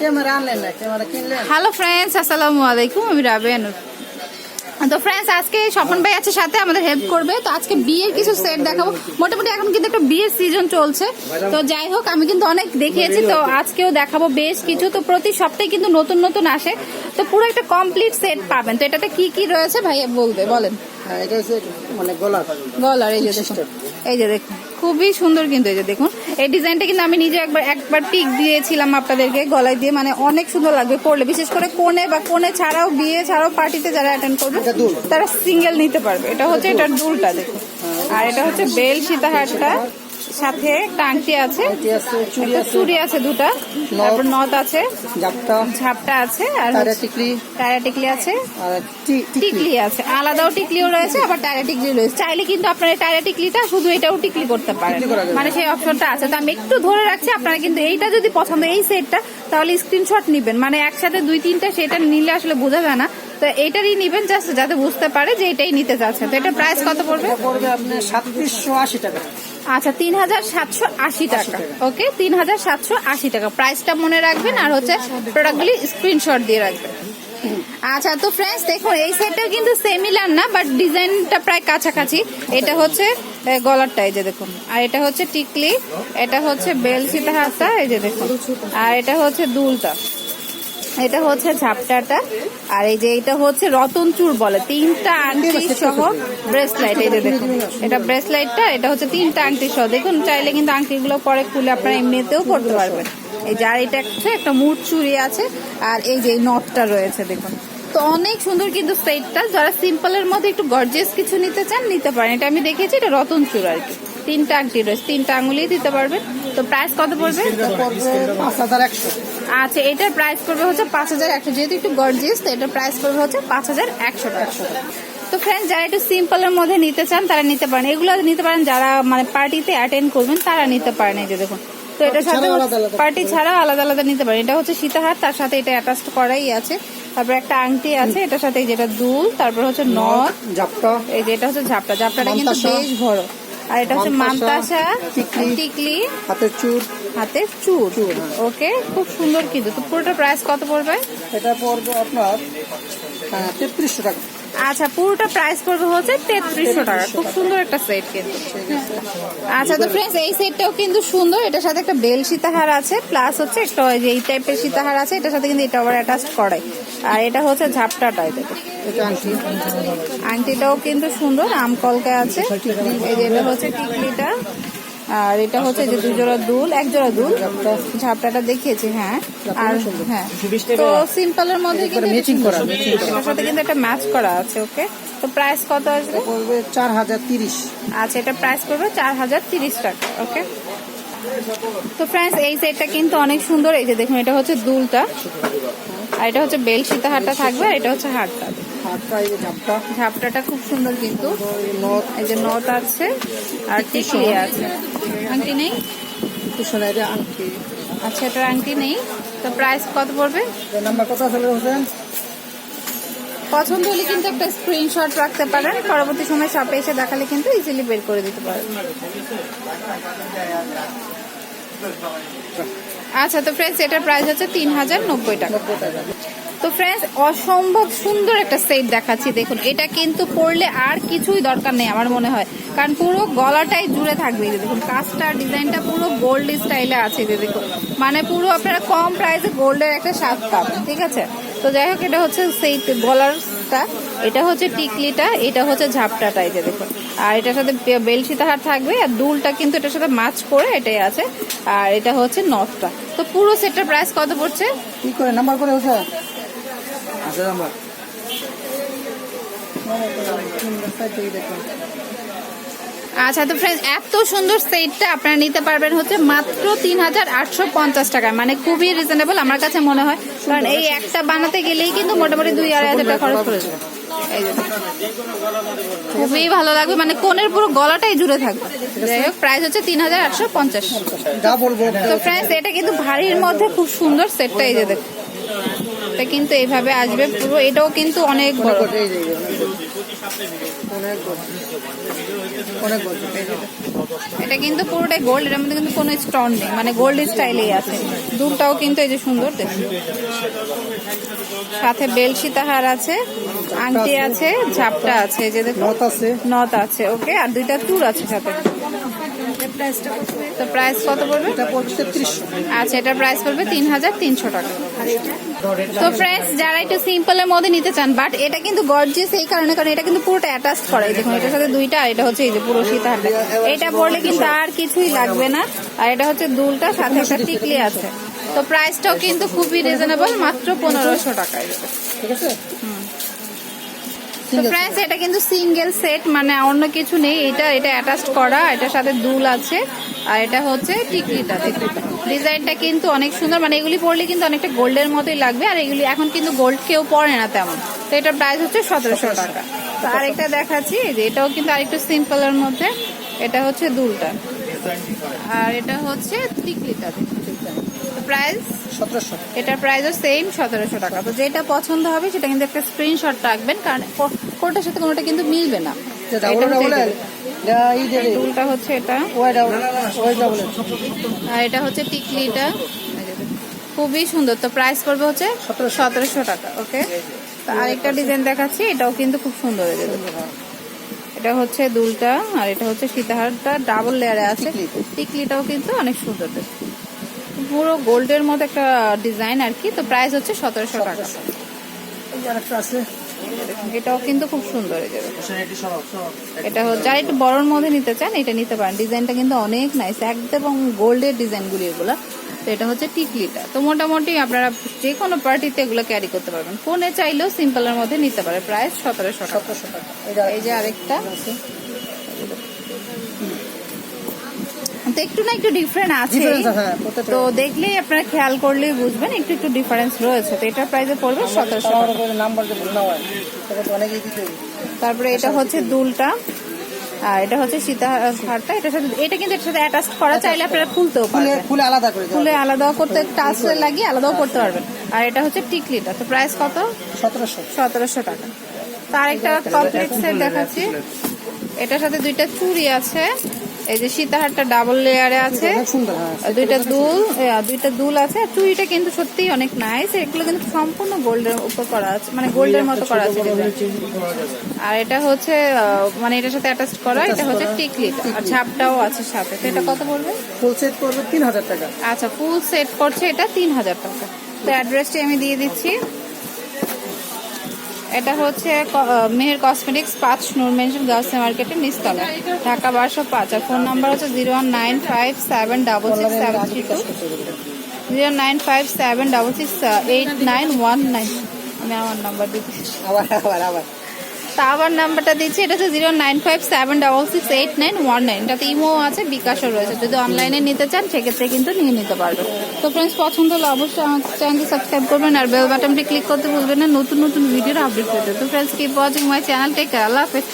Camera আনলেন না camera কিনলেন? হ্যালো ফ্রেন্ডস আসসালামু আলাইকুম আমি রাবেয়া নূর। তো ফ্রেন্ডস আজকে স্বপন ভাই আছে সাথে আমাদের হেল্প করবে। তো আজকে বিয়ের কিছু সেট দেখাবো। মোটামুটি এখন কিন্তু একটা বিয়ের সিজন চলছে। তো যাই হোক আমি কিন্তু অনেক দেখিয়েছি তো আজকেও দেখাবো বেশ কিছু। তো প্রতি সপ্তাহে কিন্তু নতুন নতুন আসে। তো পুরো একটা কমপ্লিট সেট পাবেন। তো এটাতে কি কি রয়েছে ভাই বলবে বলেন। হ্যাঁ এটা মানে গলার গলার এই যে দেখুন। এই যে দেখুন। খুবই সুন্দর কিন্তু এই যে দেখুন। এই ডিজাইনটা কিন্তু আমি নিজে একবার একবার টিক দিয়েছিলাম আপনাদেরকে গলায় দিয়ে মানে অনেক সুন্দর লাগবে পড়লে বিশেষ করে কোনে বা কোনে ছাড়াও বিয়ে ছাড়াও পার্টিতে যারা অ্যাটেন্ড করবে তারা সিঙ্গেল নিতে পারবে। এটা হচ্ছে এটার দুলটা দেখুন। আর এটা হচ্ছে বেল সীতাহারটা। সাথে টাংটি আছে। এটি আছে দুটা। তারপর নথ আছে। ঝাপটা। আছে আর তারা টিকলি। আছে। টিকলি। আছে। আলাদাও টিকলিও রয়েছে আবার টায়ারা টিকলি রয়েছে। চাইলে কিন্তু আপনারা এই টায়ারা টিকলিটা শুধু এটাও টিকলি করতে পারেন। মানে সেই অপশনটা আছে। তো আমি একটু ধরে রাখছি আপনারা কিন্তু এইটা যদি পছন্দ এই সেটটা তাহলে স্ক্রিনশট নিবেন। মানে একসাথে দুই তিনটা সেটা নিলে আসলে বোঝা যায় না। তো এইটারই নিবেন জাস্ট যাতে বুঝতে পারে যে এটাই নিতে চাচ্ছেন। তো এটা প্রাইস কত পড়বে? পড়বে আপনার সাতত্রিশশো আশি টাকা। আচ্ছা তিন হাজার সাতশো আশি টাকা। ওকে তিন হাজার সাতশো আশি টাকা। প্রাইসটা মনে রাখবেন আর হচ্ছে প্রোডাক্টগুলি স্ক্রিনশট দিয়ে রাখবেন। আচ্ছা তো ফ্রেন্ডস দেখুন, এই সেটটাও কিন্তু সেমিলার না বাট ডিজাইনটা প্রায় কাছাকাছি। এটা হচ্ছে গলারটা, এই যে দেখুন। আর এটা হচ্ছে টিকলি, এটা হচ্ছে বেল সীতা হাতা এই যে দেখুন। আর এটা হচ্ছে দুলটা এটা হচ্ছে ঝাপটাটা। আর এই যে এটা হচ্ছে রতন চূড় বলে। তিনটা আংটি সহ ব্রেসলাইট এই যে দেখুন। এটা ব্রেসলাইটটা এটা হচ্ছে তিনটা আংটি সহ। দেখুন চাইলে কিন্তু আংটিগুলো পরে খুলে আপনারা এমনিতেও পড়তে পারবেন। এই যে আর এটা হচ্ছে একটা মুঠ চুড়ি আছে। আর এই যে নটটা রয়েছে দেখুন। তো অনেক সুন্দর কিন্তু সেটটা যারা সিম্পলের মধ্যে একটু গর্জিয়াস কিছু নিতে চান নিতে পারেন। এটা আমি দেখেছি এটা রতন চুর আর কি। তিনটা আংটি রয়েছে। তিনটা আঙুলি দিতে পারবেন। তো প্রাইস কত পড়বে? পড়বে পাঁচ হাজার একশো। আচ্ছা এটার প্রাইস পড়বে হচ্ছে পাঁচ হাজার একশো। যেহেতু একটু গর্জিয়াস তো এটার প্রাইস পড়বে হচ্ছে পাঁচ হাজার একশো টাকা। তো ফ্রেন্ড যারা একটু সিম্পলের মধ্যে নিতে চান তারা নিতে পারেন। এগুলো নিতে পারেন যারা মানে পার্টিতে অ্যাটেন্ড করবেন তারা নিতে পারেন এই যে দেখুন। তো এটার সাথে। পার্টি ছাড়াও আলাদা আলাদা নিতে পারেন। এটা হচ্ছে সীতাহার তার সাথে এটা অ্যাটাচড করাই আছে। তারপর একটা আংটি আছে এটার সাথে যেটা দুল তারপর হচ্ছে নথ জাপটা এই যে এটা হচ্ছে ঝাপটা। ঝাপটাটা কিন্তু বেশ বড় আর এটা হচ্ছে মান্তাসা, টিকলি। হাতের চুর। হাতের চুর। হ্যাঁ। ওকে খুব সুন্দর কিন্তু। তো পুরোটা প্রাইস কত পড়বে? এটা পড়বে আপনার তেত্রিশশো টাকা। আচ্ছা পুরোটা প্রাইস পড়বে হচ্ছে তেত্রিশশো টাকা। খুব সুন্দর একটা সেট কিন্তু। আচ্ছা তো ফ্রেন্ডস এই সেটটাও কিন্তু সুন্দর। এটার সাথে একটা বেল সীতাহার আছে প্লাস হচ্ছে একটা যে এই টাইপের সীতাহার আছে এটার সাথে কিন্তু এটা আবার অ্যাটাচ করাই আর এটা হচ্ছে এটা আংটি। আংটিটাও কিন্তু সুন্দর আম কলকা আছে। এই যে এটা হচ্ছে টিকলিটা আর এটা হচ্ছে যে দুজোড়া দুল এক জোড়া দুল। ঝাপটাটা দেখিয়েছি হ্যাঁ। আর হ্যাঁ। তো সিম্পলের মধ্যে করা, সাথে কিন্তু একটা ম্যাচ করা আছে ওকে? তো প্রাইস কত আসবে? পড়বে চার হাজার তিরিশ। আচ্ছা এটা প্রাইস পড়বে চার হাজার তিরিশ টাকা ওকে? তো ফ্রেন্ডস এই সেটটা কিন্তু অনেক সুন্দর। এই যে দেখুন এটা হচ্ছে দুলটা। আর এটা হচ্ছে বেল সীতাহারটা থাকবে আর এটা হচ্ছে যে ঝাপটাটা খুব সুন্দর কিন্তু। নথ। এই যে নট আছে আর আছে। আংটি নেই? আংটি। আচ্ছা এটার আংটি নেই। তো প্রাইস কত পড়বে? নাম্বার কত চলে হোসেন? পছন্দ হলে কিন্তু একটা স্ক্রিনশট রাখতে পারেন। পরবর্তী সময় শপে এসে দেখালে কিন্তু ইজিলি বের করে দিতে পারেন আচ্ছা তো ফ্রেন্ডস এটার প্রাইস হচ্ছে তিন হাজার নব্বই টাকা। তো ফ্রেন্ডস অসম্ভব সুন্দর একটা সেট দেখাচ্ছি, দেখুন। এটা কিন্তু পরলে আর কিছুই দরকার নেই আমার মনে হয়। কারণ পুরো গলাটাই জুড়ে থাকবে দেখুন কাজটা ডিজাইনটা পুরো গোল্ড স্টাইলে আছে দেখুন। মানে পুরো আপনারা কম প্রাইসে গোল্ডের একটা স্বাদ পাবেন, ঠিক আছে? তো যাই হোক, এটা হচ্ছে সেই গলারটা এটা হচ্ছে টিকলিটা এটা হচ্ছে ঝাপটাটা এই যে দেখুন। আর এটার সাথে বেলসি তাহার থাকবে আর দুলটা কিন্তু এটার সাথে মাছ করে এটাই আছে। আর এটা হচ্ছে নথটা তো পুরো সেটটার প্রাইস কত পড়ছে? কি করে? নাম্বার করে হচ্ছে আচ্ছা নাম্বার। আচ্ছা তো ফ্রেন্ডস এত সুন্দর সেটটা আপনারা নিতে পারবেন হচ্ছে মাত্র তিন হাজার আটশো পঞ্চাশ টাকায়। মানে খুবই রিজনেবল আমার কাছে মনে হয়। কারণ এই একটা বানাতে গেলেই কিন্তু মোটামুটি দুই আড়াই হাজার টাকা খরচ করে। খুবই ভালো লাগবে। মানে কোনের পুরো গলাটাই জুড়ে থাকবে। যাই হোক প্রাইস হচ্ছে তিন হাজার আটশো পঞ্চাশ। তো ফ্রেন্ডস এটা কিন্তু ভারীর মধ্যে খুব সুন্দর সেটটা এই যে এটা কিন্তু এইভাবে আসবে পুরো। এটাও কিন্তু অনেক বড়। অনেক বড়। অনেক। এটা কিন্তু পুরোটাই গোল্ড এর মধ্যে কিন্তু কোনো স্টোন নেই। মানে গোল্ড স্টাইলেই আছে। দুলটাও কিন্তু এই যে সুন্দর দেখুন। সাথে বেলসি তাহার আছে আংটি আছে। ঝাপটা আছে এই যে দেখুন। নথ আছে। নথ আছে ওকে। আর দুইটা চুর আছে সাথে। তো প্রাইস কত পড়বে? এটা পড়ছে তেত্রিশশো আচ্ছা এটার প্রাইস পড়বে তিন হাজার তিনশো টাকা। তো ফ্রেন্ডস যারা একটু সিম্পলের মধ্যে নিতে চান বাট এটা কিন্তু গর্জিয়াস এই কারণে কারণ এটা কিন্তু পুরোটা অ্যাটাচ করা। দেখুন এটার সাথে দুইটা আর এটা হচ্ছে এই যে পুরো সীতাহারটা এটা পরলে কিন্তু আর কিছুই লাগবে না। আর এটা হচ্ছে দুলটা সাথে একটা টিকলি আছে। তো প্রাইসটাও কিন্তু খুবই রিজনেবল মাত্র পনেরোশো টাকায়। ঠিক আছে? ফ্রেন্ডস এটা কিন্তু সিঙ্গেল সেট মানে অন্য কিছু নেই। এটা এটা অ্যাটাচ করা এটার সাথে দুল আছে। আর এটা হচ্ছে টিকলিটা টিকলিটা। ডিজাইনটা কিন্তু অনেক সুন্দর মানে এগুলি পরলে কিন্তু অনেকটা গোল্ডের মতোই লাগবে। আর এগুলি এখন কিন্তু গোল্ড কেউ পরে না তেমন। তো এটার প্রাইস হচ্ছে সতেরোশো টাকা। তো আরেকটা দেখাচ্ছি যে এটাও কিন্তু আরেকটু সিম্পলের মধ্যে। এটা হচ্ছে দুলটা। আর এটা হচ্ছে টিকলিটা। প্রাইস সতেরোশো এটার প্রাইসও সেম সতেরোশো টাকা। তো যেটা পছন্দ হবে সেটা কিন্তু একটা স্ক্রিনশট রাখবেন কারণ কোনটার সাথে কোনোটা কিন্তু মিলবে না। এটা হচ্ছে এটা। এটা আর এটা হচ্ছে টিকলিটা। খুবই সুন্দর। তো প্রাইস পড়বে হচ্ছে সতেরোশো। টাকা ওকে তো আরেকটা ডিজাইন দেখাচ্ছি এটাও কিন্তু খুব সুন্দর হয়ে এটা হচ্ছে দুলটা আর এটা হচ্ছে সীতাহারটা। ডাবল লেয়ারে আছে। টিকলিটাও কিন্তু অনেক সুন্দর। পুরো গোল্ডের মতো একটা ডিজাইন আর কি তো প্রাইস হচ্ছে সতেরোশো টাকা। এটাও কিন্তু খুব সুন্দর হয়ে যাবে এটা হচ্ছে যারা একটু বড়র মধ্যে নিতে চান এটা নিতে পারেন। ডিজাইনটা কিন্তু অনেক নাইস একদম গোল্ডের ডিজাইনগুলি এগুলো। তো এটা হচ্ছে টিকলিটা। তো মোটামুটি আপনারা যে কোনো পার্টিতে এগুলো ক্যারি করতে পারবেন। ফোনে চাইলেও সিম্পলের মধ্যে নিতে পারে। প্রাইস সতেরোশো টাকা। এই যে আরেকটা আছে তো একটু না একটু ডিফারেন্ট আছে। হ্যাঁ, তো। দেখলেই আপনারা খেয়াল করলেই বুঝবেন একটু একটু ডিফারেন্স রয়েছে। তো এটার প্রাইসে পড়বে সতেরোশো হয়। তারপরে এটা হচ্ছে দুলটা আর এটা হচ্ছে সীতা হারটা এটার সাথে এটা কিন্তু এটার সাথে অ্যাটাচ করা চাইলে আপনারা খুলতেও খুলে পারবেন। খুলে আলাদা করে খুলে আলাদাও করতে টাচ লাগিয়ে আলাদাও করতে পারবেন। আর এটা হচ্ছে টিকলিটা। তো প্রাইস কত? সতেরোশো। সতেরোশো টাকা। তার একটা কমপ্লিট সেট দেখাচ্ছি। এটার সাথে দুইটা চুড়ি আছে। এই যে সীতাহারটা ডাবল লেয়ারে আছে। সুন্দর হ্যাঁ দুইটা দুল দুইটা দুল আছে। আর চুড়িটা কিন্তু সত্যিই অনেক নাইস এগুলো কিন্তু সম্পূর্ণ গোল্ডের উপর করা আছে মানে গোল্ডের মতো করা আছে আর এটা হচ্ছে মানে এটার সাথে অ্যাটাচ করা এটা হচ্ছে টিকলিটা আর ঝাপটাও আছে সাথে। তো এটা কত পড়বে? ফুল সেট করবে তিন হাজার টাকা। আচ্ছা ফুল সেট করছে এটা তিন হাজার টাকা। তো অ্যাড্রেসটি আমি দিয়ে দিচ্ছি। এটা হচ্ছে মেহের কসমেটিক্স পাঁচ নূর গার্লস মার্কেটের নিস্তলা ঢাকা বারোশো পাঁচ। আর ফোন নাম্বার হচ্ছে zero one nine five seven double six seven three two. Zero nine five seven double six eight nine one nine. আমি আমার নাম্বার দিচ্ছি। আবার আবার আবার। তা আবার নাম্বারটা দিচ্ছি। এটা হচ্ছে zero nine five seven double six eight nine one nine. এটাতে ইমো আছে, বিকাশও রয়েছে। যদি অনলাইনে নিতে চান, সেক্ষেত্রে কিন্তু নিয়ে নিতে পারবেন তো ফ্রেন্ডস পছন্দ হলে অবশ্যই আমার চ্যানেলটি সাবস্ক্রাইব করবেন আর বেল বাটনটি ক্লিক করতে ভুলবেন না। নতুন নতুন ভিডিওর আপডেট পেতে। তো friends keep watching my channel take আল্লাহ হাফেজ।